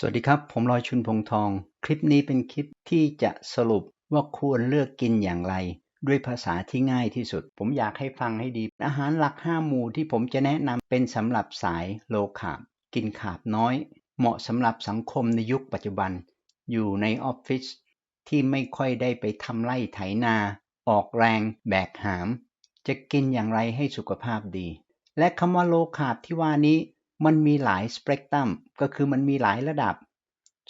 สวัสดีครับ ผมลอยชุนพงทอง คลิปนี้เป็นคลิปที่จะสรุปว่าควรเลือกกินอย่างไร ด้วยภาษาที่ง่ายที่สุด ผมอยากให้ฟังให้ดี อาหารหลัก 5 หมู่ที่ผมจะแนะนำเป็นสำหรับสายโลคาบกินขาบน้อย เหมาะสำหรับสังคมในยุคปัจจุบัน อยู่ในออฟฟิศที่ไม่ค่อยได้ไปทำไร่ไถนา ออกแรงแบกหาม จะกินอย่างไรให้สุขภาพดี และคำว่าโลคาบที่ว่านี้ มันมีหลายสเปกตรัมก็คือมันมีหลายระดับ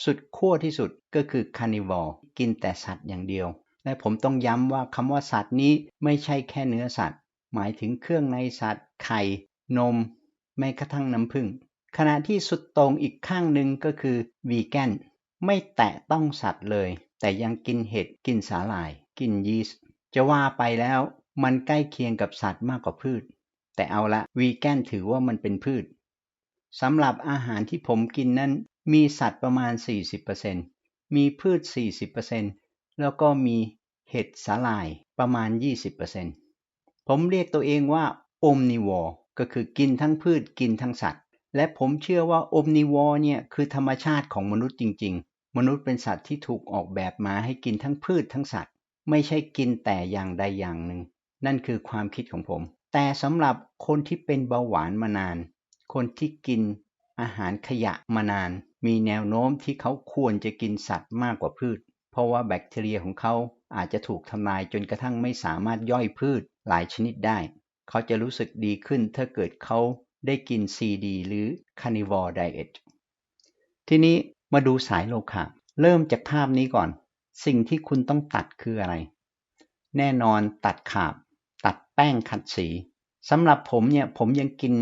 สุดขั้วที่สุดก็คือคานิวอร์กินแต่สัตว์อย่างเดียว และผมต้องย้ำว่าคำว่าสัตว์นี้ไม่ใช่แค่เนื้อสัตว์ หมายถึงเครื่องในสัตว์ ไข่ นม แม้กระทั่งน้ำผึ้งขณะที่สุดตรงอีกข้างหนึ่งก็คือวีแกนไม่แตะต้องสัตว์เลย แต่ยังกินเห็ดกินสาหร่าย กินยีสต์จะว่าไปแล้วมันใกล้เคียงกับสัตว์มากกว่าพืช แต่เอาละวีแกนถือว่ามันเป็นพืช สำหรับอาหารที่ผมกินนั้น มีสัตว์ประมาณ 40%มีพืช 40%แล้วก็มีเห็ดสาหร่ายประมาณ 20%ผมเรียกตัวเองว่า omnivore ก็คือกินทั้งพืชกินทั้งสัตว์ และผมเชื่อว่า omnivore เนี่ยคือธรรมชาติของมนุษย์จริง ๆ มนุษย์เป็นสัตว์ที่ถูกออกแบบมาให้กินทั้งพืชทั้งสัตว์ ไม่ใช่กินแต่อย่างใดอย่างหนึ่ง นั่นคือความคิดของผม แต่สำหรับคนที่เป็นเบาหวานมานาน คนที่กินอาหารขยะมานาน มีแนวโน้มที่เขาควรจะกินสัตว์มากกว่าพืช เพราะว่าแบคทีเรียของเขาอาจจะถูกทำลายจนกระทั่งไม่สามารถย่อยพืชหลายชนิดได้ เขาจะรู้สึกดีขึ้นถ้าเกิดเขาได้กิน CD หรือ Carnivore Diet ทีนี้มาดูสายโลคาเริ่มจากภาพนี้ก่อน สิ่งที่คุณต้องตัดคืออะไร แน่นอนตัดขาบ ตัดแป้งขัดสีสำหรับผมเนี่ยผมยังกิน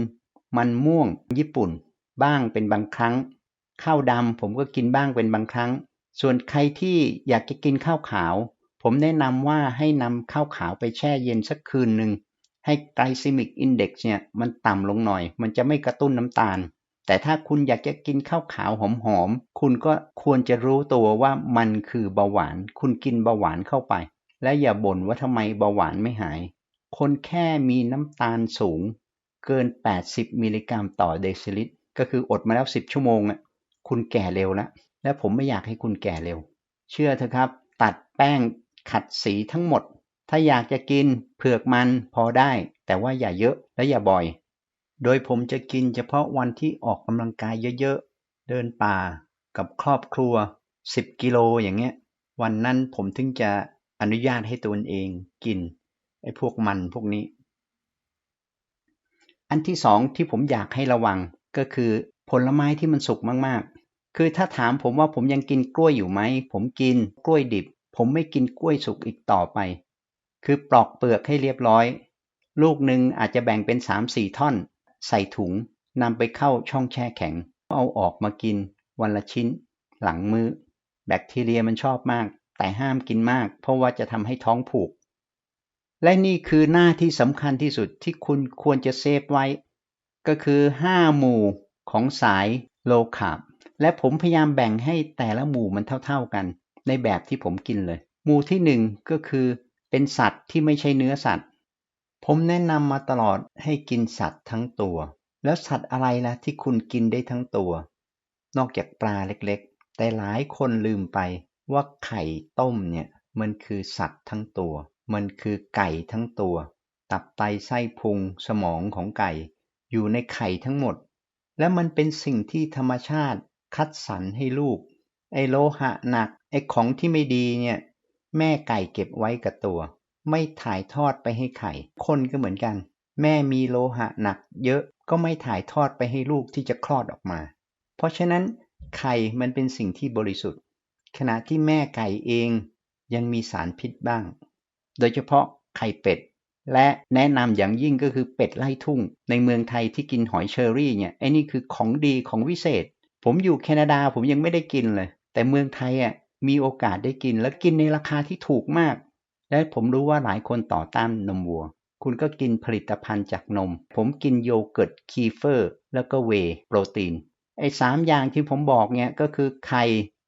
มันม่วงญี่ปุ่น บ้างเป็นบางครั้ง ข้าวดำผมก็กินบ้างเป็นบางครั้ง ส่วนใครที่อยากจะกินข้าวขาว ผมแนะนำว่าให้นำข้าวขาวไปแช่เย็นสักคืนหนึ่งให้ไกลซิมิกอินเด็กซ์เนี่ยมันต่ำลงหน่อย มันจะไม่กระตุ้นน้ำตาล แต่ถ้าคุณอยากจะกินข้าวขาวหอมๆ คุณก็ควรจะรู้ตัวว่ามันคือเบาหวาน คุณกินเบาหวานเข้าไป และอย่าบ่นว่าทำไมเบาหวานไม่หาย คนแค่มีน้ำตาลสูง เกิน 80 มิลลิกรัมต่อเดซิลิตร ก็คืออดมาแล้ว 10 ชั่วโมงอะคุณแก่เร็วแล้วและผมไม่อยากให้คุณแก่เร็ว เชื่อเถอะครับ ตัดแป้งขัดสีทั้งหมด ถ้าอยากจะกินเผือกมันพอได้ แต่ว่าอย่าเยอะและอย่าบ่อย โดยผมจะกินเฉพาะวันที่ออกกำลังกายเยอะๆ เดินป่ากับครอบครัว 10 กิโลอย่างเงี้ย วันนั้นผมถึงจะอนุญาตให้ตัวเองกินไอ้พวกมันพวกนี้ อันที่สองที่ผมอยากให้ระวังก็คือผลไม้ที่มันสุกมากๆ คือถ้าถามผมว่าผมยังกินกล้วยอยู่ไหม ผมกินกล้วยดิบ ผมไม่กินกล้วยสุกอีกต่อไป คือปลอกเปลือกให้เรียบร้อย ลูกหนึ่งอาจจะแบ่งเป็น3-4ท่อน ใส่ถุงนำไปเข้าช่องแช่แข็ง เอาออกมากิน วันละชิ้น หลังมือ้อ แบคทีเรียมันชอบมาก แต่ห้ามกินมาก เพราะว่าจะทำให้ท้องผูก และนี่คือหน้าที่สำคัญที่สุดที่คุณควรจะเซฟไว้ ก็คือ 5 หมู่ของสายโลคาร์บและผมพยายามแบ่งให้แต่ละหมู่มันเท่าๆกัน ในแบบที่ผมกินเลย หมู่ที่ 1 ก็คือ เป็นสัตว์ที่ไม่ใช่เนื้อสัตว์ ผมแนะนำมาตลอดให้กินสัตว์ทั้งตัว แล้วสัตว์อะไรล่ะที่คุณกินได้ทั้งตัว นอกจากปลาเล็กๆ แต่หลายคนลืมไปว่าไข่ต้มเนี่ยมันคือสัตว์ทั้งตัว มันคือไก่ทั้งตัว ตับไตไส้พุงสมองของไก่ อยู่ในไข่ทั้งหมด และมันเป็นสิ่งที่ธรรมชาติคัดสรรให้ลูก ไอโลหะหนัก ไอของที่ไม่ดีเนี่ย แม่ไก่เก็บไว้กับตัว ไม่ถ่ายทอดไปให้ไข่ คนก็เหมือนกัน แม่มีโลหะหนัก เยอะก็ไม่ถ่ายทอดไปให้ลูกที่จะคลอดออกมา เพราะฉะนั้นไข่มันเป็นสิ่งที่บริสุทธิ์ ขณะที่แม่ไก่เองยังมีสารพิษบ้าง โดยเฉพาะไข่เป็ด และแนะนำอย่างยิ่งก็คือเป็ดไล่ทุ่ง ในเมืองไทยที่กินหอยเชอรี่เนี่ยไอ้นี่คือของดีของวิเศษ ผมอยู่แคนาดาผมยังไม่ได้กินเลย แต่เมืองไทยอะมีโอกาสได้กินและกินในราคาที่ถูกมาก และผมรู้ว่าหลายคนต่อต้านนมวัว คุณก็กินผลิตภัณฑ์จากนม ผมกินโยเกิร์ตคีเฟอร์ แล้วก็เวโปรตีนไอ้สามอย่างที่ผมบอกเนี่ยก็คือไข่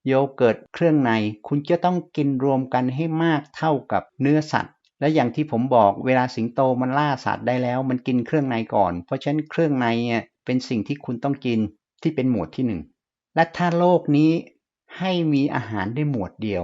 โยเกิร์ตเครื่องใน คุณจะต้องกินรวมกันให้มากเท่ากับเนื้อสัตว์ และอย่างที่ผมบอกเวลาสิงโตมันล่าสัตว์ได้แล้วมันกินเครื่องในก่อน เพราะฉะนั้นเครื่องในเนี่ยเป็นสิ่งที่คุณต้องกินที่เป็นหมวดที่หนึ่งและถ้าโลกนี้ให้มีอาหารได้หมวดเดียว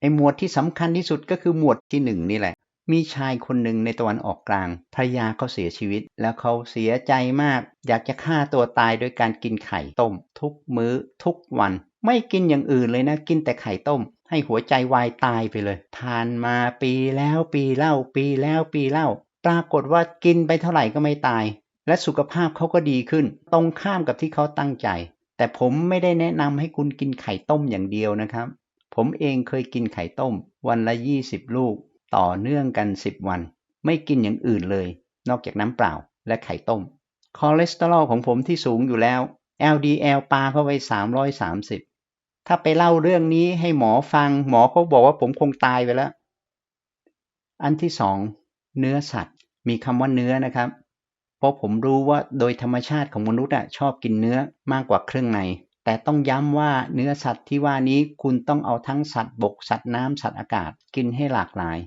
ไอ้หมวดที่สำคัญที่สุดก็คือหมวดที่หนึ่งนี่แหละ มีชายคนหนึ่งในตะวันออกกลางภรรยาเขาเสียชีวิต แล้วเขาเสียใจมาก อยากจะฆ่าตัวตายโดยการกินไข่ต้ม ทุกมื้อทุกวัน ไม่กินอย่างอื่นเลยนะ กินแต่ไข่ต้ม ให้หัวใจวายตายไปเลยผ่านมาปีแล้วปีเล่า ปีแล้วปีเล่า ปรากฏว่ากินไปเท่าไหร่ก็ไม่ตาย และสุขภาพเขาก็ดีขึ้น ตรงข้ามกับที่เขาตั้งใจ แต่ผมไม่ได้แนะนำให้คุณกินไข่ต้มอย่างเดียวนะครับ ผมเองเคยกินไข่ต้ม วันละ 20 ลูก ต่อเนื่องกัน 10 วัน ไม่กินอย่างอื่นเลย นอกจากน้ำเปล่าและไข่ต้มคอเลสเตอรอลของผมที่สูงอยู่แล้ว LDL ปาเข้าไป 330 ถ้าไปเล่าเรื่องนี้ให้หมอฟัง หมอเขาบอกว่าผมคงตายไปแล้ว อันที่สองเนื้อสัตว์ มีคำว่าเนื้อนะครับ เพราะผมรู้ว่าโดยธรรมชาติของมนุษย์อะชอบกินเนื้อมากกว่าเครื่องใน แต่ต้องย้ำว่าเนื้อสัตว์ที่ว่านี้คุณต้องเอาทั้งสัตว์บกสัตว์น้ำสัตว์อากาศกินให้หลากหลาย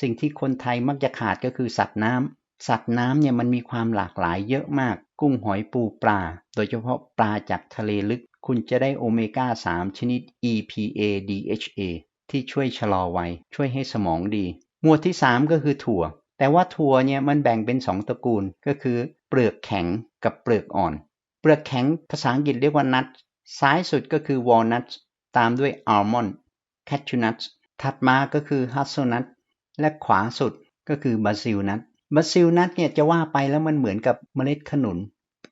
สิ่งที่คนไทยมักจะขาดก็คือสัตว์น้ำสัตว์น้ำเนี่ยมันมีความหลากหลายเยอะมาก กุ้งหอยปูปลา โดยเฉพาะปลาจากทะเลลึก คุณจะได้โอเมก้า 3 ชนิด EPA DHA ที่ช่วยชะลอวัย ช่วยให้สมองดี หมวดที่ 3 ก็คือถั่ว แต่ว่าถั่วเนี่ยมันแบ่งเป็น 2 ตระกูล ก็คือเปลือกแข็งกับเปลือกอ่อน เปลือกแข็งภาษาอังกฤษเรียกว่านัทซ้ายสุดก็คือ walnut ตามด้วย almond cashew nut ถัดมาก็คือ hazelnut และขวาสุดก็คือบาซิลนัทบาซิลนัทเนี่ยจะว่าไปแล้วมันเหมือนกับเมล็ดขนุน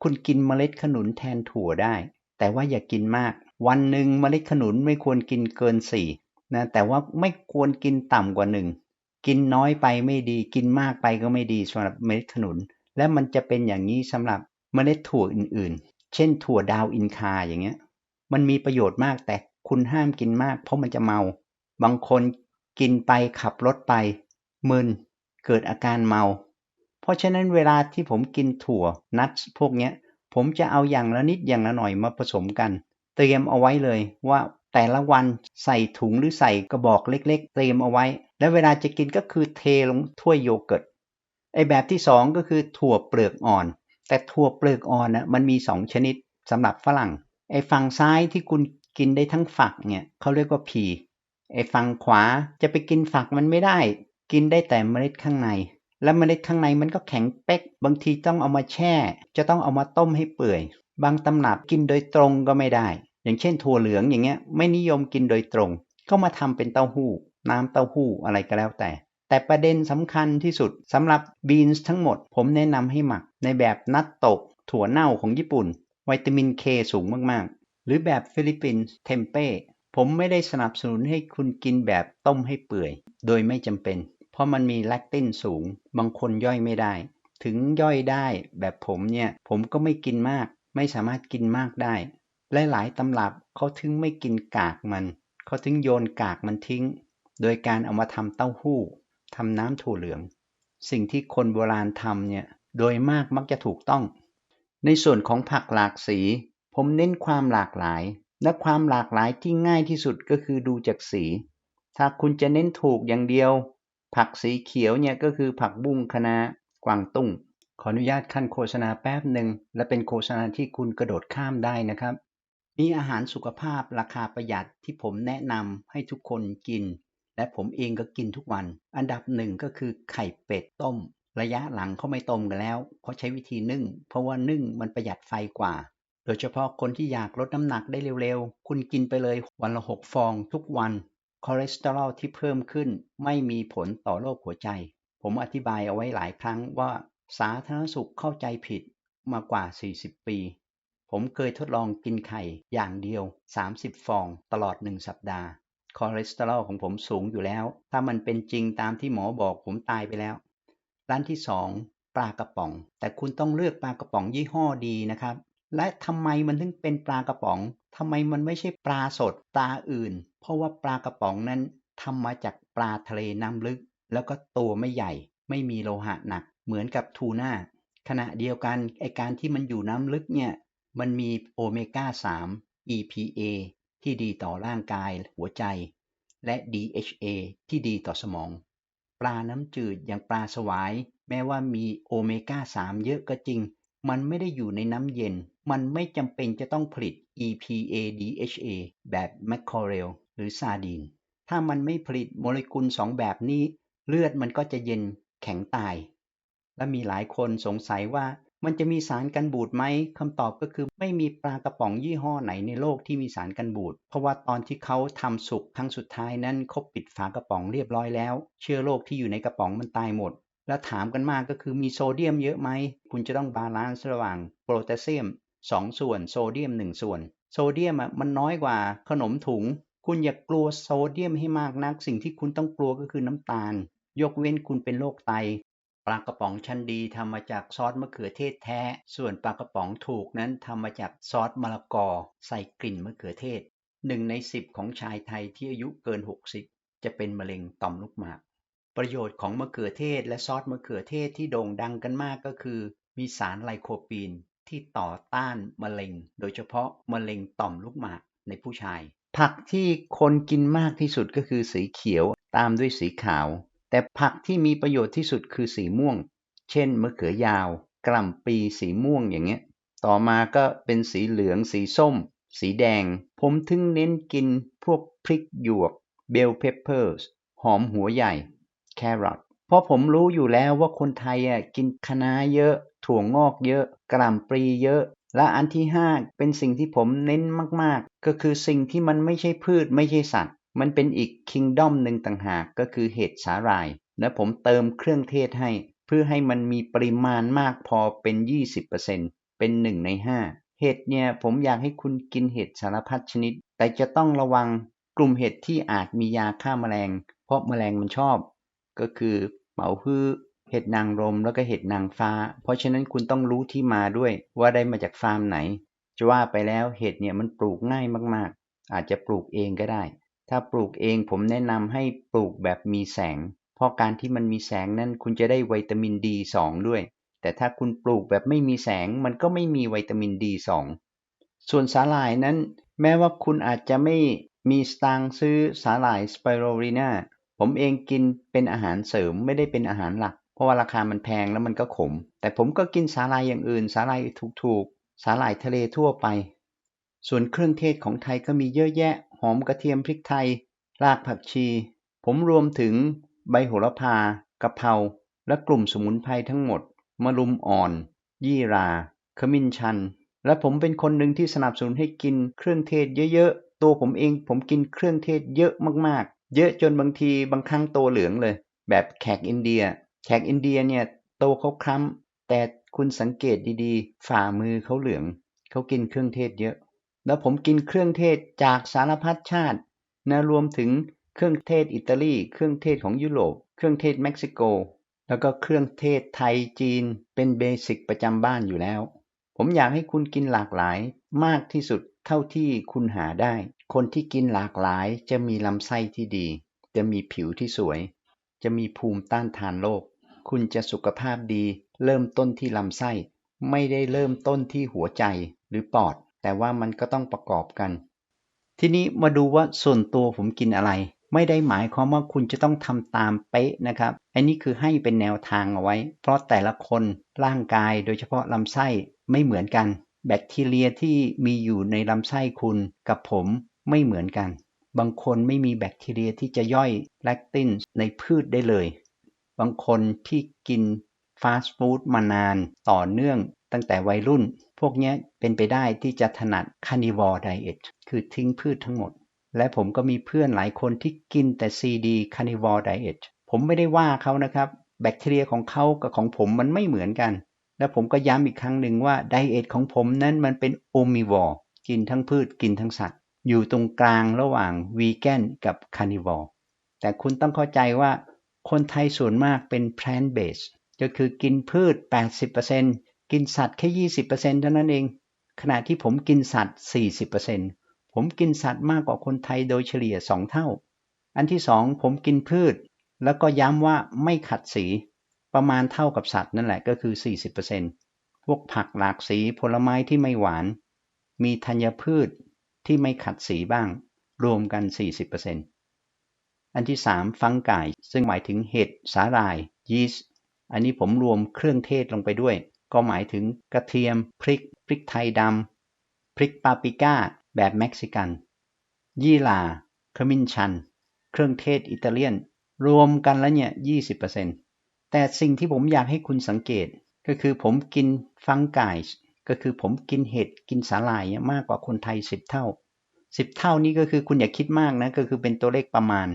คุณกินเมล็ดขนุนแทนถั่วได้ แต่ว่าอย่ากินมาก วันหนึ่งเมล็ดขนุนไม่ควรกินเกิน4นะแต่ว่าไม่ควรกินต่ำกว่า1กินน้อยไปไม่ดีกินมากไปก็ไม่ดีสำหรับเมล็ดขนุน และมันจะเป็นอย่างนี้สำหรับเมล็ดถั่วอื่นๆ เช่นถั่วดาวอินคาอย่างเงี้ย มันมีประโยชน์มากแต่คุณห้ามกินมาก เพราะมันจะเมา บางคนกินไปขับรถไปมึนเกิดอาการเมา เพราะฉะนั้นเวลาที่ผมกินถั่วนัทพวกเนี้ย ผมจะเอาอย่างละนิดอย่างละหน่อยมาผสมกัน เตรียมเอาไว้เลยว่าแต่ละวันใส่ถุงหรือใส่กระบอกเล็ก ๆ เตรียมเอาไว้ แล้วเวลาจะกินก็คือเทลงถ้วยโยเกิร์ตไอแบบที่สองก็คือถั่วเปลือกอ่อน แต่ถั่วเปลือกอ่อนนะมันมีสองชนิดสำหรับฝรั่งไอฝั่งซ้ายที่คุณกินได้ทั้งฝักเนี่ยเขาเรียกว่าพีไอฝั่งขวาจะไปกินฝักมันไม่ได้ กินได้แต่เมล็ดข้างใน และเมล็ดข้างในมันก็แข็งเป๊ก บางทีต้องเอามาแช่ จะต้องเอามาต้มให้เปื่อย บางตำหนับกินโดยตรงก็ไม่ได้ อย่างเช่นถั่วเหลืองอย่างเงี้ยไม่นิยมกินโดยตรง ก็มาทำเป็นเต้าหู้ น้ำเต้าหู้อะไรก็แล้วแต่ แต่ประเด็นสำคัญที่สุดสำหรับบีนส์ทั้งหมด ผมแนะนำให้หมัก ในแบบนัตโตะถั่วเน่าของญี่ปุ่น วิตามินเคสูงมากๆ หรือแบบฟิลิปปินส์เทมเป้ผมไม่ได้สนับสนุนให้คุณกินแบบต้มให้เปื่อย โดยไม่จำเป็น เพราะมันมีแลคตินสูง บางคนย่อยไม่ได้ ถึงย่อยได้แบบผมเนี่ย ผมก็ไม่กินมาก ไม่สามารถกินมากได้ หลายๆตำรับเขาถึงไม่กินกากมัน เขาถึงโยนกากมันทิ้ง โดยการเอามาทำเต้าหู้ทำน้ำถั่วเหลือง สิ่งที่คนโบราณทำเนี่ย โดยมากมักจะถูกต้อง ในส่วนของผักหลากสี ผมเน้นความหลากหลาย และความหลากหลายที่ง่ายที่สุดก็คือดูจากสี ถ้าคุณจะเน้นถูกอย่างเดียว ผักสีเขียวเนี่ยก็คือผักบุ้งคะน้ากวางตุ้ง ขออนุญาตขั้นโฆษณาแป๊บหนึ่งและเป็นโฆษณาที่คุณกระโดดข้ามได้นะครับ มีอาหารสุขภาพราคาประหยัดที่ผมแนะนำให้ทุกคนกิน และผมเองก็กินทุกวัน อันดับหนึ่งก็คือไข่เป็ดต้ม ระยะหลังเขาไม่ต้มกันแล้วเขาใช้วิธีนึ่ง เพราะว่านึ่งมันประหยัดไฟกว่า โดยเฉพาะคนที่อยากลดน้ำหนักได้เร็วๆ คุณกินไปเลยวันละหกฟองทุกวัน คอเลสเตอรอลที่เพิ่มขึ้นไม่มีผลต่อโรคหัวใจ ผมอธิบายเอาไว้หลายครั้งว่าสาธารณสุขเข้าใจผิดมากว่า 40 ปี ผมเคยทดลองกินไข่อย่างเดียว 30 ฟองตลอด 1 สัปดาห์ คอเลสเตอรอลของผมสูงอยู่แล้ว ถ้ามันเป็นจริงตามที่หมอบอกผมตายไปแล้ว ร้านที่ 2 ปลากระป๋อง แต่คุณต้องเลือกปลากระป๋องยี่ห้อดีนะครับ และทำไมมันถึงเป็นปลากระป๋องทำไมมันไม่ใช่ปลาสดปลาอื่น เพราะว่าปลากระป๋องนั้นทำมาจากปลาทะเลน้ำลึก แล้วก็ตัวไม่ใหญ่ ไม่มีโลหะหนัก เหมือนกับทูน่าขณะเดียวกันไอการที่มันอยู่น้ำลึกเนี่ยมันมีโอเมก้า 3 EPA ที่ดีต่อร่างกายหัวใจ และ DHA ที่ดีต่อสมอง ปลาน้ำจืดอย่างปลาสวาย แม้ว่ามีโอเมก้า 3 เยอะก็จริง มันไม่ได้อยู่ในน้ำเย็น มันไม่จำเป็นจะต้องผลิต EPA DHA แบบ m a c k e r e l หรือซาดีน ถ้ามันไม่ผลิตโมเลกุลสองแบบนี้ เลือดมันก็จะเย็นแข็งตาย และมีหลายคนสงสัยว่ามันจะมีสารกันบูดไหมคำตอบก็คือไม่มีปลากระป๋องยี่ห้อไหนในโลกที่มีสารกันบูด เพราะว่าตอนที่เขาทำสุกครั้งสุดท้ายนั้นเขาปิดฝากระป๋องเรียบร้อยแล้ว เชื้อโรคที่อยู่ในกระป๋องมันตายหมด แล้วถามกันมากก็คือมีโซเดียมเยอะไหม คุณจะต้องบาลานซ์ระหว่างโพแทสเซียม 2 ส่วน โซเดียม 1 ส่วน โซเดียมอะมันน้อยกว่าขนมถุง คุณอย่ากกลัวโซเดียมให้มากนัก สิ่งที่คุณต้องกลัวก็คือน้ำตาล ยกเว้นคุณเป็นโรคไตปลากระป๋องชั้นดีทำมาจากซอสมะเขือเทศแท้ ส่วนปลากระป๋องถูกนั้นทำมาจากซอสมะละกอ ใส่กลิ่นมะเขือเทศหนึ่งในสิบของชายไทยที่อายุเกิน 60 จะเป็นมะเร็งต่อมลูกหมาก ประโยชน์ของมะเขือเทศและซอสมะเขือเทศที่โด่งดังกันมากก็คือ มีสารไลโคปีน ที่ต่อต้านมะเร็ง โดยเฉพาะมะเร็งต่อมลูกหมากในผู้ชาย ผักที่คนกินมากที่สุดก็คือสีเขียวตามด้วยสีขาว แต่ผักที่มีประโยชน์ที่สุดคือสีม่วง เช่นมะเขือยาว กล่ำปีสีม่วงอย่างเงี้ย ต่อมาก็เป็นสีเหลือง สีส้ม สีแดง ผมถึงเน้นกินพวกพริกหยวกเบลเพปเปอร์หอมหัวใหญ่ แครอท เพราะผมรู้อยู่แล้วว่าคนไทยอะกินคะน้าเยอะ ถั่วงอกเยอะกล่ำปลีเยอะ และอันที่ห้าเป็นสิ่งที่ผมเน้นมากๆ ก็คือสิ่งที่มันไม่ใช่พืชไม่ใช่สัตว์ มันเป็นอีกคิงดอมหนึ่งต่างหากก็คือเห็ดสาหร่าย และผมเติมเครื่องเทศให้ เพื่อให้มันมีปริมาณมากพอเป็น 20%เป็น1ใน5เห็ดเนี่ยผมอยากให้คุณกินเห็ดสารพัดชนิด แต่จะต้องระวังกลุ่มเห็ดที่อาจมียาฆ่ามาแมลง เพราะแมลงมันชอบ ก็คือเป่าฮื้อเห็ดนางรมแล้วก็เห็ดนางฟ้า เพราะฉะนั้นคุณต้องรู้ที่มาด้วยว่าได้มาจากฟาร์มไหน จะว่าไปแล้วเห็ดเนี่ยมันปลูกง่ายมากๆ อาจจะปลูกเองก็ได้ ถ้าปลูกเองผมแนะนำให้ปลูกแบบมีแสง เพราะการที่มันมีแสงนั้นคุณจะได้วิตามินดีสองด้วย แต่ถ้าคุณปลูกแบบไม่มีแสงมันก็ไม่มีวิตามินดีสองส่วนสาหร่ายนั้น แม้ว่าคุณอาจจะไม่มีสตางค์ซื้อสาหร่ายสไปโรลีนา ผมเองกินเป็นอาหารเสริมไม่ได้เป็นอาหารหลัก เพราะว่าราคามันแพงแล้วมันก็ขม แต่ผมก็กินสาหร่ายอย่างอื่น สาหร่ายถูกๆ สาหร่ายทะเลทั่วไป ส่วนเครื่องเทศของไทยก็มีเยอะแยะ หอมกระเทียมพริกไทย รากผักชี ผมรวมถึงใบโหระพากะเพราและกลุ่มสมุนไพรทั้งหมด มะรุมอ่อน ยี่ราขมิ้นชัน และผมเป็นคนหนึ่งที่สนับสนุนให้กินเครื่องเทศเยอะๆ ตัวผมเองผมกินเครื่องเทศเยอะมาก เยอะจนบางทีบางครั้งโตเหลืองเลย แบบแขกอินเดีย แขกอินเดียเนี่ยโตเขาคล้ำแต่คุณสังเกตดีๆ ฝ่ามือเขาเหลืองเขากินเครื่องเทศเยอะ แล้วผมกินเครื่องเทศจากสารพัดชาตินะรวมถึงเครื่องเทศอิตาลีเครื่องเทศของยุโรปเครื่องเทศเม็กซิโก แล้วก็เครื่องเทศไทยจีนเป็นเบสิกประจำบ้านอยู่แล้ว ผมอยากให้คุณกินหลากหลายมากที่สุดเท่าที่คุณหาได้ คนที่กินหลากหลายจะมีลำไส้ที่ดี จะมีผิวที่สวย จะมีภูมิต้านทานโรค คุณจะสุขภาพดี เริ่มต้นที่ลำไส้ ไม่ได้เริ่มต้นที่หัวใจหรือปอด แต่ว่ามันก็ต้องประกอบกัน ทีนี้มาดูว่าส่วนตัวผมกินอะไร ไม่ได้หมายความว่าคุณจะต้องทำตามเป๊ะนะครับ อันนี้คือให้เป็นแนวทางเอาไว้ เพราะแต่ละคนร่างกายโดยเฉพาะลำไส้ไม่เหมือนกัน แบคทีเรียที่มีอยู่ในลำไส้คุณกับผม ไม่เหมือนกัน บางคนไม่มีแบคทีเรียที่จะย่อยแลคตินในพืชได้เลย บางคนที่กินฟาสต์ฟู้ดมานานต่อเนื่องตั้งแต่วัยรุ่น พวกนี้เป็นไปได้ที่จะถนัดคานิวอร์ไดเอทคือทิ้งพืชทั้งหมด และผมก็มีเพื่อนหลายคนที่กินแต่ซีดีคานิวอร์ไดเอทผมไม่ได้ว่าเขานะครับ แบคทีเรียของเขากับของผมมันไม่เหมือนกัน และผมก็ย้ำอีกครั้งหนึ่งว่าไดเอทของผมนั้นมันเป็นโอมิวอร์กินทั้งพืชกินทั้งสัตว์ อยู่ตรงกลางระหว่างวีแกนกับคานิวอร์แต่คุณต้องเข้าใจว่าคนไทยส่วนมากเป็นแพลนเบสก็คือกินพืช 80%กินสัตว์แค่ยี่สิบเท่านั้นเอง ขณะที่ผมกินสัตว์สี่สิบเปอร์เซ็นต์ผมกินสัตว์มากกว่าคนไทยโดยเฉลี่ยสองเท่า อันที่สองผมกินพืช แล้วก็ย้ำว่าไม่ขัดสี ประมาณเท่ากับสัตว์นั่นแหละก็คือ 40%พวกผักหลากสีผลไม้ที่ไม่หวาน มีธัญพืช ที่ไม่ขัดสีบ้าง รวมกัน 40%อันที่ 3 ฟังก่ซึ่งหมายถึงเห็ดสาหร่าย ยีสต์ อันนี้ผมรวมเครื่องเทศลงไปด้วย ก็หมายถึงกระเทียม พริก พริกไทยดำ พริกปาปิก้า แบบเม็กซิกัน ยี่หร่าขมิ้นชัน เครื่องเทศอิตาเลียน รวมกันแล้วเนี่ย 20%แต่สิ่งที่ผมอยากให้คุณสังเกตก็คือผมกินฟังไกส์ ก็คือผมกินเห็ดกินสาหร่ายเนี่ยมากกว่าคนไทย10เท่า10เท่านี้ก็คือคุณอย่าคิดมากนะก็คือเป็นตัวเลขประมาณ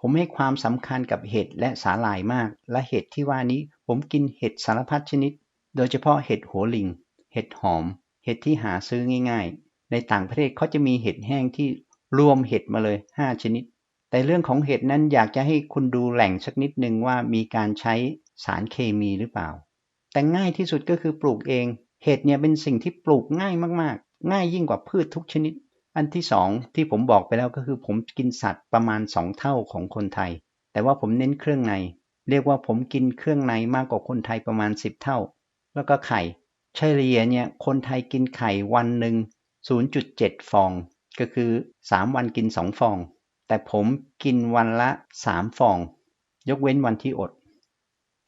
ผมให้ความสำคัญกับเห็ดและสาหร่ายมาก และเห็ดที่ว่านี้ผมกินเห็ดสารพัดชนิด โดยเฉพาะเห็ดหัวลิง เห็ดหอม เห็ดที่หาซื้อง่ายๆ ในต่างประเทศเขาจะมีเห็ดแห้งที่รวมเห็ดมาเลย 5 ชนิด แต่เรื่องของเห็ดนั้นอยากจะให้คุณดูแหล่งสักนิดนึงว่ามีการใช้สารเคมีหรือเปล่า แต่ง่ายที่สุดก็คือปลูกเอง เห็ดเนี่ยเป็นสิ่งที่ปลูกง่ายมากๆ ง่ายยิ่งกว่าพืชทุกชนิด อันที่สองที่ผมบอกไปแล้วก็คือผมกินสัตว์ประมาณ2เท่าของคนไทย แต่ว่าผมเน้นเครื่องใน เรียกว่าผมกินเครื่องในมากกว่าคนไทยประมาณ10เท่า แล้วก็ไข่เฉลี่ยเนี่ยคนไทยกินไข่วันหนึ่ง0.7 ฟอง ก็คือ 3 วันกิน 2 ฟอง แต่ผมกินวันละ 3 ฟอง ยกเว้นวันที่อด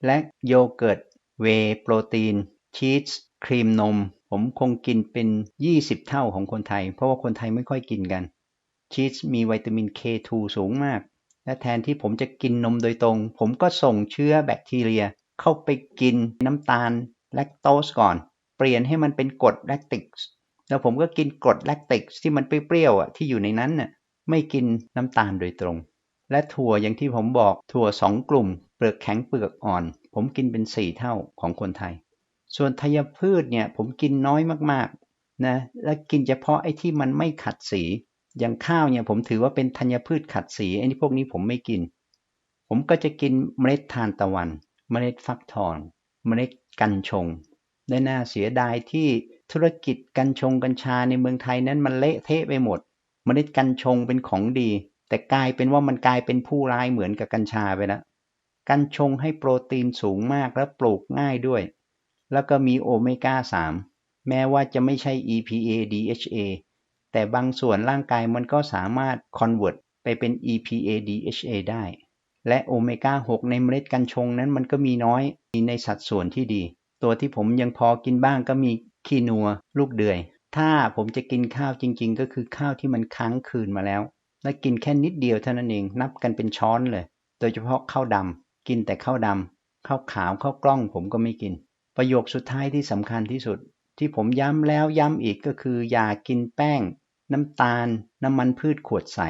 และโยเกิร์ต เวโปรตีน ชีส ครีมนม ผมคงกินเป็น 20 เท่าของคนไทย เพราะว่าคนไทยไม่ค่อยกินกัน ชีสมีวิตามิน K2 สูงมาก และแทนที่ผมจะกินนมโดยตรง ผมก็ส่งเชื้อแบคทีเรีย เข้าไปกินน้ำตาลแลคโตสก่อน เปลี่ยนให้มันเป็นกรดแลคติกแล้วผมก็กินกรดแลคติกที่มันเปรี้ยวๆอะที่อยู่ในนั้นน่ะไม่กินน้ำตาลโดยตรง และถั่วอย่างที่ผมบอกถั่ว2กลุ่ม เปลือกแข็งเปลือกอ่อน ผมกินเป็น4เท่าของคนไทย ส่วนธัญพืชเนี่ยผมกินน้อยมากๆนะและกินเฉพาะไอ้ที่มันไม่ขัดสี อย่างข้าวเนี่ยผมถือว่าเป็นธัญพืชขัดสีไอ้นี่พวกนี้ผมไม่กิน ผมก็จะกินเมล็ดทานตะวัน เมล็ดฟักทอง เมล็ดกัญชงได้น่าเสียดายที่ธุรกิจกัญชงกัญชาในเมืองไทยนั้นมันเละเทะไปหมด เมล็ดกัญชงเป็นของดี แต่กลายเป็นว่ามันกลายเป็นผู้ร้ายเหมือนกับกัญชาไปแล้วกัญชงให้โปรตีนสูงมากและปลูกง่ายด้วย แล้วก็มีโอเมก้า 3 แม้ว่าจะไม่ใช่ EPA DHA แต่บางส่วนร่างกายมันก็สามารถ convert ไปเป็น EPA DHA ได้ และโอเมก้า 6 ในเมล็ดกัญชงนั้นมันก็มีน้อย มีในสัดส่วนที่ดี ตัวที่ผมยังพอกินบ้างก็มีคีนัว ลูกเดือย ถ้าผมจะกินข้าวจริง ๆ ก็คือข้าวที่มันค้างคืนมาแล้ว และกินแค่นิดเดียวเท่านั้นเอง นับกันเป็นช้อนเลย โดยเฉพาะข้าวดำ กินแต่ข้าวดำข้าวขาวข้าวกล้องผมก็ไม่กิน ประโยคสุดท้ายที่สำคัญที่สุด ที่ผมย้ำแล้วย้ำอีกก็คือ อย่ากินแป้ง น้ำตาล น้ำมันพืชขวดใส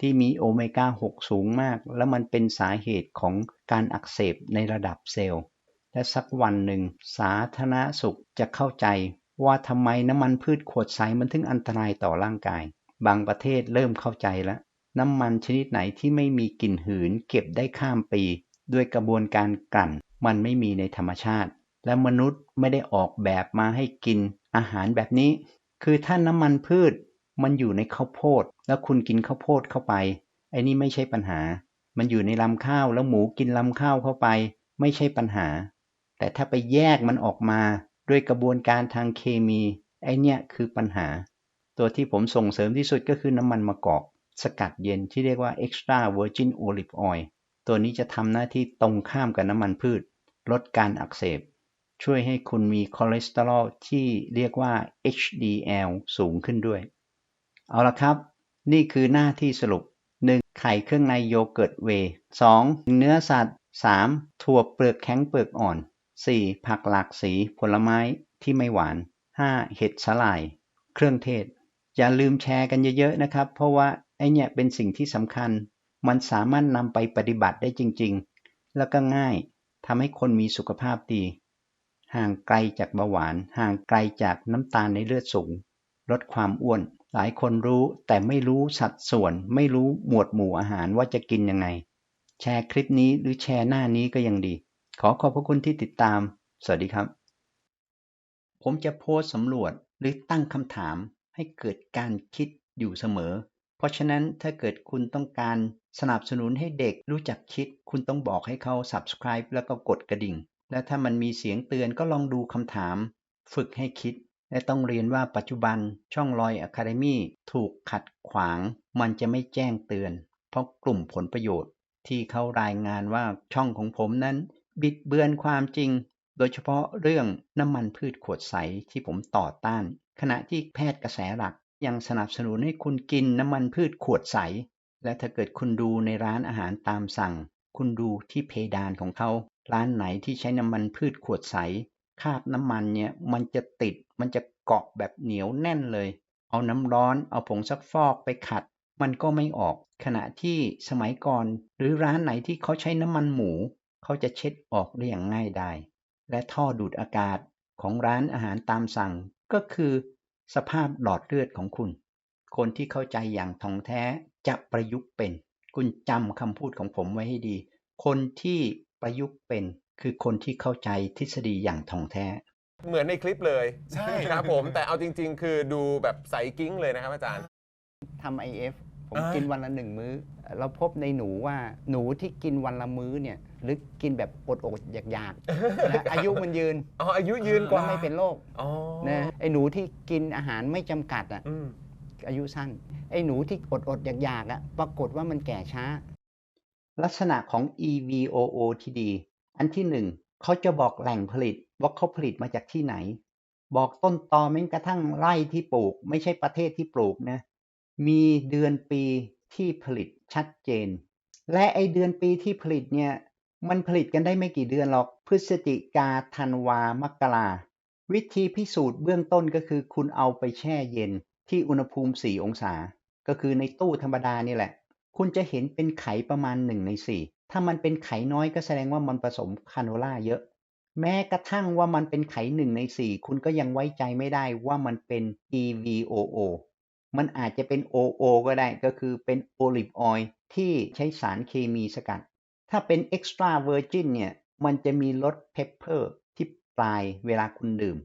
ที่มีโอเมก้า 6 สูงมาก และมันเป็นสาเหตุของการอักเสบในระดับเซลล์ และสักวันหนึ่ง สาธารณสุขจะเข้าใจว่าทำไมน้ำมันพืชขวดใสมันถึงอันตรายต่อร่างกาย บางประเทศเริ่มเข้าใจแล้ว น้ำมันชนิดไหนที่ไม่มีกลิ่นหืน เก็บได้ข้ามปี ด้วยกระบวนการกลั่น มันไม่มีในธรรมชาติ และมนุษย์ไม่ได้ออกแบบมาให้กินอาหารแบบนี้ คือถ้าน้ำมันพืชมันอยู่ในข้าวโพด แล้วคุณกินข้าวโพดเข้าไป ไอ้นี่ไม่ใช่ปัญหา มันอยู่ในลำข้าวแล้วหมูกินลำข้าวเข้าไป ไม่ใช่ปัญหา แต่ถ้าไปแยกมันออกมาด้วยกระบวนการทางเคมี ไอเนี่ยคือปัญหา ตัวที่ผมส่งเสริมที่สุดก็คือน้ำมันมะกอก สกัดเย็นที่เรียกว่า extra virgin olive oil ตัวนี้จะทำหน้าที่ตรงข้ามกับน้ำมันพืช ลดการอักเสบ ช่วยให้คุณมีคอเลสเตอรอลที่เรียกว่า HDL สูงขึ้นด้วย เอาละครับ นี่คือหน้าที่สรุป 1. ไข่เครื่องในโยเกิร์ตเวย์ 2. เนื้อสัตว์ 3. ถั่วเปลือกแข็งเปลือกอ่อน 4. ผักหลากสีผลไม้ที่ไม่หวาน 5. เห็ดสลาย เครื่องเทศ อย่าลืมแชร์กันเยอะๆนะครับ เพราะว่าไอเนี่ยเป็นสิ่งที่สำคัญ มันสามารถนำไปปฏิบัติได้จริงๆ แล้วก็ง่ายทำให้คนมีสุขภาพดี ห่างไกลจากเบาหวาน ห่างไกลจากน้ำตาลในเลือดสูง ลดความอ้วน หลายคนรู้แต่ไม่รู้สัดส่วน ไม่รู้หมวดหมู่อาหารว่าจะกินยังไง แชร์คลิปนี้หรือแชร์หน้านี้ก็ยังดี ขอขอบพระคุณที่ติดตาม สวัสดีครับ ผมจะโพสสำรวจหรือตั้งคำถามให้เกิดการคิดอยู่เสมอ เพราะฉะนั้นถ้าเกิดคุณต้องการสนับสนุนให้เด็กรู้จักคิด คุณต้องบอกให้เขา subscribe แล้วก็กดกระดิ่ง และถ้ามันมีเสียงเตือนก็ลองดูคำถาม ฝึกให้คิด และต้องเรียนว่าปัจจุบันช่องลอย Academy ถูกขัดขวาง มันจะไม่แจ้งเตือน เพราะกลุ่มผลประโยชน์ ที่เขารายงานว่าช่องของผมนั้น บิดเบือนความจริง โดยเฉพาะเรื่องน้ำมันพืชขวดใสที่ผมต่อต้าน ขณะที่แพทย์กระแสหลักยังสนับสนุนให้คุณกินน้ำมันพืชขวดใส และถ้าเกิดคุณดูในร้านอาหารตามสั่ง คุณดูที่เพดานของเขา ร้านไหนที่ใช้น้ำมันพืชขวดใสคราบน้ำมันเนี่ยมันจะติดมันจะเกาะแบบเหนียวแน่นเลย เอาน้ำร้อนเอาผงซักฟอกไปขัด มันก็ไม่ออก ขณะที่สมัยก่อน หรือร้านไหนที่เขาใช้น้ำมันหมู เขาจะเช็ดออกได้อย่างง่ายดายและท่อดูดอากาศของร้านอาหารตามสั่งก็คือ สภาพหลอดเลือดของคุณ คนที่เข้าใจอย่างท่องแท้จะประยุกต์เป็น คุณจำคำพูดของผมไว้ให้ดี คนที่ ประยุกต์เป็นคือคนที่เข้าใจทฤษฎีอย่างท่องแท้ เหมือนในคลิปเลยใช่ครับผม แต่เอาจริง ๆ คือดูแบบใสกิ้งเลยนะครับอาจารย์ทำ IF ผมอ่ากิกินวันละหนึ่งมื้อ เราพบในหนูว่าหนูที่กินวันละมื้อเนี่ยหรือกินแบบอดอดๆอยากๆนะอายุมันยืนอ๋ออายุยืนกว่าแล้วไม่เป็นโรคอ๋อนะไอ้หนูที่กินอาหารไม่จำกัดอะอืมอายุสั้น ไอ้หนูที่อดอดๆอยากๆอะปรากฏว่ามันแก่ช้า ลักษณะของ EVOO ที่ดี อันที่หนึ่งเขาจะบอกแหล่งผลิตว่าเขาผลิตมาจากที่ไหน บอกต้นตอแม้กระทั่งไร่ที่ปลูก ไม่ใช่ประเทศที่ปลูกนะ มีเดือนปีที่ผลิตชัดเจน และไอเดือนปีที่ผลิตเนี่ยมันผลิตกันได้ไม่กี่เดือนหรอกพฤศจิกาธันวามกราวิธีพิสูจน์เบื้องต้นก็คือคุณเอาไปแช่เย็นที่อุณหภูมิ 4 องศา ก็คือในตู้ธรรมดานี่แหละ คุณจะเห็นเป็นไขประมาณ1ใน4 ถ้ามันเป็นไขน้อยก็แสดงว่ามันผสมคาโนล่าเยอะ แม้กระทั่งว่ามันเป็นไข1ใน 4 คุณก็ยังไว้ใจไม่ได้ว่ามันเป็น EVOO มันอาจจะเป็น OO ก็ได้ก็คือเป็นโอลิฟออยล์ที่ใช้สารเคมีสกัด ถ้าเป็น extra virgin เนี่ย มันจะมีรส pepper ที่ปลายเวลาคุณดื่ม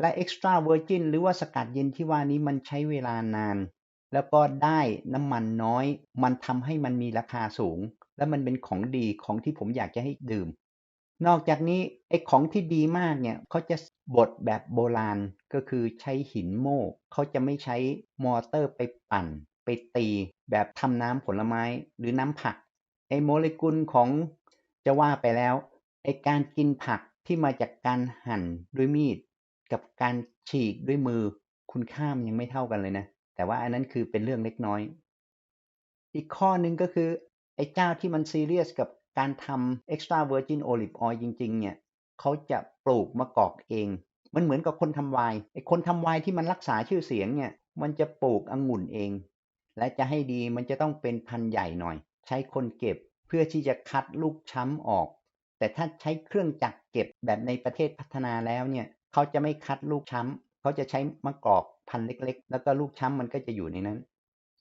และ extra virgin หรือว่าสกัดเย็นที่ว่านี้มันใช้เวลานาน แล้วก็ได้น้ำมันน้อย มันทำให้มันมีราคาสูง และมันเป็นของดีของที่ผมอยากจะให้ดื่ม นอกจากนี้ไอ้ของที่ดีมากเนี่ยเขาจะบดแบบโบราณก็คือใช้หินโม่เขาจะไม่ใช้มอเตอร์ไปปั่น ไปตีแบบทำน้ำผลไม้หรือน้ำผักไอ้โมเลกุลของจะว่าไปแล้วไอ้การกินผักที่มาจากการหั่นด้วยมีด กับการฉีกด้วยมือคุณค่ามันยังไม่เท่ากันเลยนะ แต่ว่าอันนั้นคือเป็นเรื่องเล็กน้อย อีกข้อหนึ่งก็คือ ไอ้เจ้าที่มันซีเรียสกับการทำ extra virgin olive oil จริง ๆ เนี่ยเขาจะปลูกมะกอกเอง มันเหมือนกับคนทำไวน์ไอ้คนทำไวน์ที่มันรักษาชื่อเสียงเนี่ยมันจะปลูกองุ่นเอง และจะให้ดีมันจะต้องเป็นพันธุ์ใหญ่หน่อย ใช้คนเก็บเพื่อที่จะคัดลูกช้ำออก แต่ถ้าใช้เครื่องจักรเก็บแบบในประเทศพัฒนาแล้วเนี่ยเขาจะไม่คัดลูกช้ำ เขาจะใช้มะกอกพันเล็กๆ แล้วก็ลูกช้ำมันก็จะอยู่ในนั้น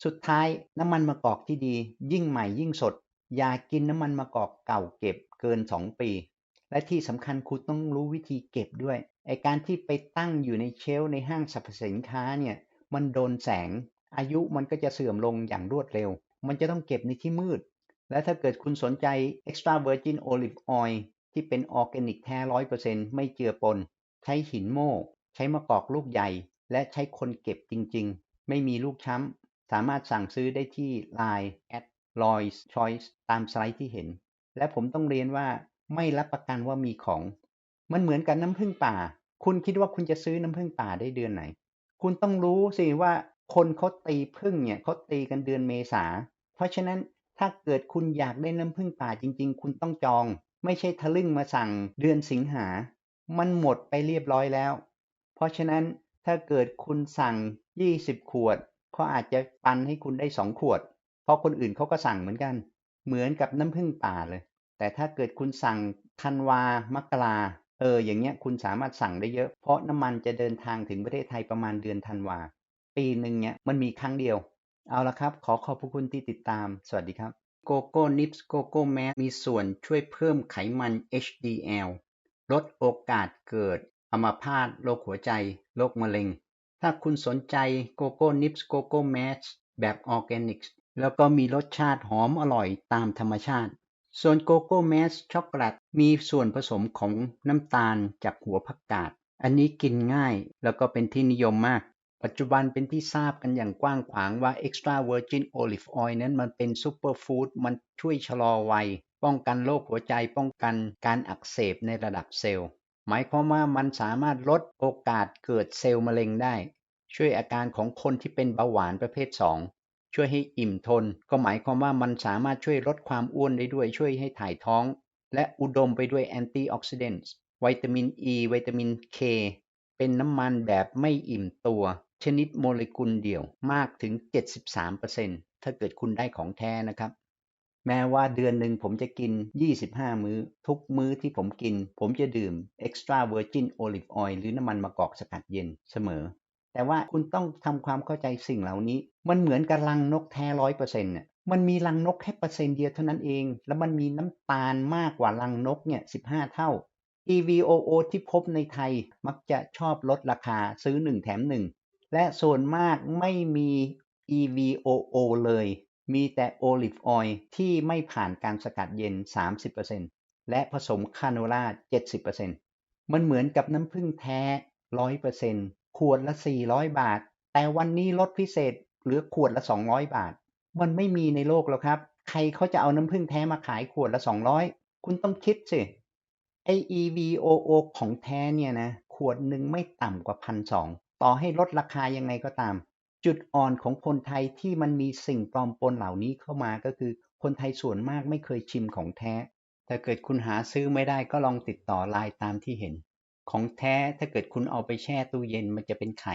สุดท้ายน้ำมันมะกอกที่ดี ยิ่งใหม่ยิ่งสด อย่ากินน้ำมันมะกอกเก่าเก็บเกิน 2 ปี และที่สำคัญคุณต้องรู้วิธีเก็บด้วยไอการที่ไปตั้งอยู่ในเชลในห้างสรรพสินค้าเนี่ยมันโดนแสง อายุมันก็จะเสื่อมลงอย่างรวดเร็ว มันจะต้องเก็บในที่มืด และถ้าเกิดคุณสนใจ extra virgin olive oil ที่เป็นออร์แกนิกแท้100%ไม่เจือปน ใช้หินโม่ ใช้มะกอกลูกใหญ่ และใช้คนเก็บจริง ๆ ไม่มีลูกช้ำ สามารถสั่งซื้อได้ที่ Line at Lois Choice ตามสไลด์ที่เห็น และผมต้องเรียนว่าไม่รับประกันว่ามีของ มันเหมือนกับน้ำผึ้งป่า คุณคิดว่าคุณจะซื้อน้ำผึ้งป่าได้เดือนไหน คุณต้องรู้สิว่าคนเขาตีผึ้งเนี่ยเขาตีกันเดือนเมษา เพราะฉะนั้นถ้าเกิดคุณอยากได้น้ำผึ้งป่าจริง ๆ คุณต้องจอง ไม่ใช่ทะลึ่งมาสั่งเดือนสิงหา มันหมดไปเรียบร้อยแล้ว ราะฉะนั้นถ้าเกิดคุณสั่ง 20 ขวดเขาอาจจะปันให้คุณได้ 2 ขวด เพราะคนอื่นเขาก็สั่งเหมือนกัน เหมือนกับน้ำผึ้งป่าเลย แต่ถ้าเกิดคุณสั่งธันวามกราเอออย่างเงี้ยคุณสามารถสั่งได้เยอะ เพราะน้ำมันจะเดินทางถึงประเทศไทยประมาณเดือนธันวา ปีหนึ่งเนี่ยมันมีครั้งเดียว เอาละครับ ขอขอบพระคุณที่ติดตาม สวัสดีครับโกโก้นิปส์โกโก้แมมีส่วนช่วยเพิ่มไขมัน HDL ลดโอกาสเกิด อัมพาตโรคหัวใจ โรคมะเร็ง ถ้าคุณสนใจโกโก้นิปส์โกโก้แมสแบบออร์แกนิกแล้วก็มีรสชาติหอมอร่อยตามธรรมชาติ ส่วนโกโก้แมสช็อกโกแลตมีส่วนผสมของน้ำตาลจากหัวผักกาด อันนี้กินง่ายแล้วก็เป็นที่นิยมมาก ปัจจุบันเป็นที่ทราบกันอย่างกว้างขวางว่า extra virgin olive oil นั้นมันเป็นซูเปอร์ฟู้ดมันช่วยชะลอวัย ป้องกันโรคหัวใจป้องกันการอักเสบในระดับเซลล์ หมายความว่ามันสามารถลดโอกาสเกิดเซลล์มะเร็งได้ ช่วยอาการของคนที่เป็นเบาหวานประเภท 2 ช่วยให้อิ่มทน ก็หมายความว่ามันสามารถช่วยลดความอ้วนได้ด้วยช่วยให้ถ่ายท้อง และอุดมไปด้วยแอนตี้ออกซิเดนต์วิตามินอ e, ีวิตามินเคเป็นน้ำมันแบบไม่อิ่มตัว ชนิดโมเลกุลเดี่ยวมากถึง 73%ถ้าเกิดคุณได้ของแท้นะครับ แม้ว่าเดือนหนึ่งผมจะกิน 25 มื้อ ทุกมื้อที่ผมกิน ผมจะดื่ม extra virgin olive oil หรือน้ำมันมะกอกสกัดเย็นเสมอ แต่ว่าคุณต้องทำความเข้าใจสิ่งเหล่านี้ มันเหมือนกับรังนกแท้ร้อยเปอร์เซ็นต์เนี่ยมันมีรังนกแค่เปอร์เซ็นต์เดียวเท่านั้นเอง แล้วมันมีน้ำตาลมากกว่ารังนกเนี่ย15 เท่า EVOO ที่พบในไทยมักจะชอบลดราคาซื้อ 1 แถม 1 และส่วนมากไม่มี EVOO เลย มีแต่โอลิฟออยล์ที่ไม่ผ่านการสกัดเย็น 30%และผสมคาโนล่า 70%มันเหมือนกับน้ำผึ้งแท้ 100%ขวดละ 400 บาท แต่วันนี้ลดพิเศษเหลือขวดละ 200 บาท มันไม่มีในโลกแล้วครับ ใครเขาจะเอาน้ำผึ้งแท้มาขายขวดละ 200 คุณต้องคิดสิไอ EVOO ของแท้เนี่ยนะ ขวดหนึ่งไม่ต่ำกว่าพันสองต่อให้ลดราคายังไงก็ตาม จุดอ่อนของคนไทยที่มันมีสิ่งปลอมปนเหล่านี้เข้ามาก็คือ คนไทยส่วนมากไม่เคยชิมของแท้ ถ้าเกิดคุณหาซื้อไม่ได้ก็ลองติดต่อไลน์ตามที่เห็น ของแท้ถ้าเกิดคุณเอาไปแช่ตู้เย็นมันจะเป็นไข